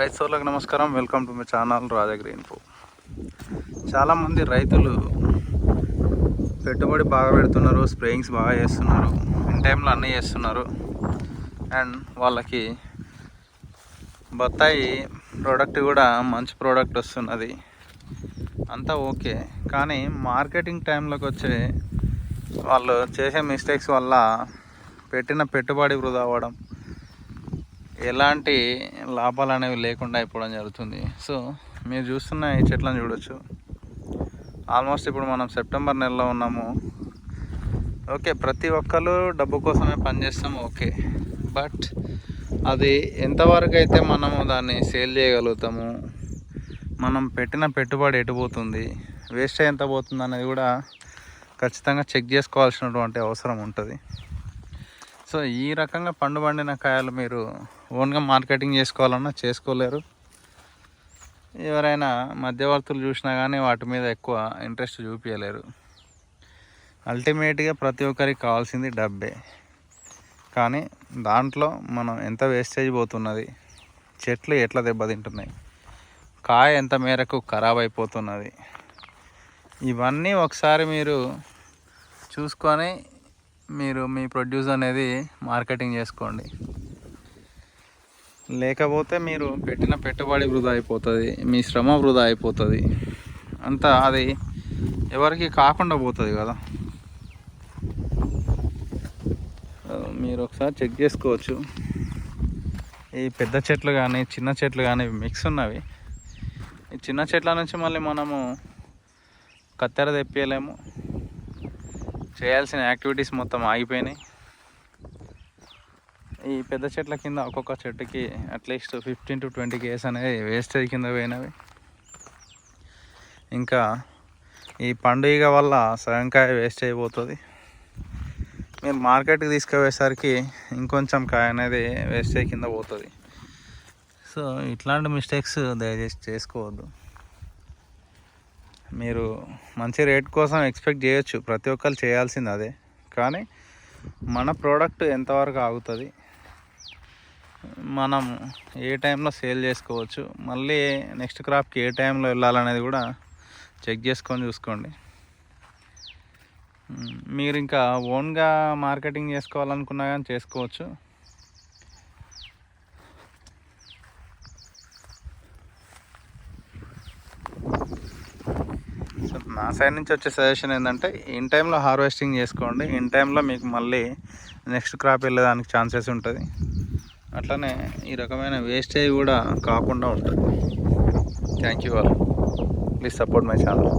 రైతు సోర్లకు నమస్కారం. Welcome to my channel Raja info. చాలామంది రైతులు పెట్టుబడి బాగా పెడుతున్నారు స్ప్రేయింగ్స్ బాగా చేస్తున్నారు ఇన్ టైంలో అన్నీ చేస్తున్నారు. అండ్ వాళ్ళకి బత్తాయి ప్రోడక్ట్ కూడా మంచి ప్రోడక్ట్ వస్తున్నది. అంతా ఓకే. కానీ మార్కెటింగ్ టైంలోకి వచ్చే వాళ్ళు చేసే మిస్టేక్స్ వల్ల పెట్టిన పెట్టుబడి వృధా అవ్వడం ఎలాంటి లాభాలు అనేవి లేకుండా అయిపోవడం జరుగుతుంది. సో మీరు చూస్తున్న ఈ చెట్లను చూడొచ్చు. ఆల్మోస్ట్ ఇప్పుడు మనం సెప్టెంబర్ నెలలో ఉన్నాము. ఓకే ప్రతి ఒక్కరు డబ్బు కోసమే పనిచేస్తాం ఓకే. బట్ అది ఎంతవరకు అయితే మనము దాన్ని సేల్ చేయగలుగుతాము మనం పెట్టిన పెట్టుబడి ఎటు పోతుంది వేస్ట్ ఎంత పోతుంది అనేది కూడా ఖచ్చితంగా చెక్ చేసుకోవాల్సినటువంటి అవసరం ఉంటుంది. సో ఈ రకంగా పండు పండిన కాయలు మీరు ఓన్గా మార్కెటింగ్ చేసుకోవాలన్నా చేసుకోలేరు. ఎవరైనా మధ్యవర్తులు చూసినా కానీ వాటి మీద ఎక్కువ ఇంట్రెస్ట్ చూపించలేరు అల్టిమేట్గా ప్రతి ఒక్కరికి కావాల్సింది డబ్బే. కానీ దాంట్లో మనం ఎంత వేస్టేజ్ పోతున్నది చెట్లు ఎట్లా దెబ్బతింటున్నాయి కాయ ఎంత మేరకు ఖరాబ్ అయిపోతున్నది ఇవన్నీ ఒకసారి మీరు చూసుకొని మీరు మీ ప్రొడ్యూస్ అనేది మార్కెటింగ్ చేసుకోండి. లేకపోతే మీరు పెట్టిన పెట్టుబడి వృధా అయిపోతుంది మీ శ్రమ వృధా అయిపోతుంది. అంతా అది ఎవరికి కాకుండా పోతుంది కదా. మీరు ఒకసారి చెక్ చేసుకోవచ్చు. ఈ పెద్ద చెట్లు కానీ చిన్న చెట్లు కానీ మిక్స్ ఉన్నవి. ఈ చిన్న చెట్ల నుంచి మళ్ళీ మనము కత్తెర తెప్పియలేము. చేయాల్సిన యాక్టివిటీస్ మొత్తం ఆగిపోయినాయి. ఈ పెద్ద చెట్ల కింద ఒక్కొక్క చెట్టుకి at least fifteen to twenty case అనేది వేస్టేజ్ కింద పోయినవి. ఇంకా ఈ పండుగ వల్ల సగంకాయ వేస్ట్ అయిపోతుంది. మీరు మార్కెట్కి తీసుకుపోయేసరికి ఇంకొంచెం కాయ అనేది వేస్టేజ్ కింద పోతుంది. సో ఇట్లాంటి మిస్టేక్స్ దయచేసి చేసుకోవద్దు. మీరు మంచి రేట్ కోసం ఎక్స్పెక్ట్ చేయొచ్చు. ప్రతి ఒక్కరు చేయాల్సింది అదే. కానీ మన ప్రోడక్ట్ ఎంతవరకు ఆగుతుంది? మనం ఏ టైంలో సేల్ చేసుకోవచ్చు? మళ్ళీ నెక్స్ట్ క్రాప్కి ఏ టైంలో వెళ్ళాలనేది కూడా చెక్ చేసుకొని చూసుకోండి. మీరు ఇంకా ఓన్గా మార్కెటింగ్ చేసుకోవాలనుకున్నా కానీ చేసుకోవచ్చు. సో నా సైడ్ నుంచి వచ్చే సజెషన్ ఏంటంటే ఇన్ టైంలో హార్వెస్టింగ్ చేసుకోండి. ఇన్ టైంలో మీకు మళ్ళీ నెక్స్ట్ క్రాప్ వెళ్ళేదానికి ఛాన్సెస్ ఉంటుంది. అట్లనే ఈ రకమైన వేస్టేజ్ కూడా కాకుండా ఉంటుంది. Thank you all please support my channel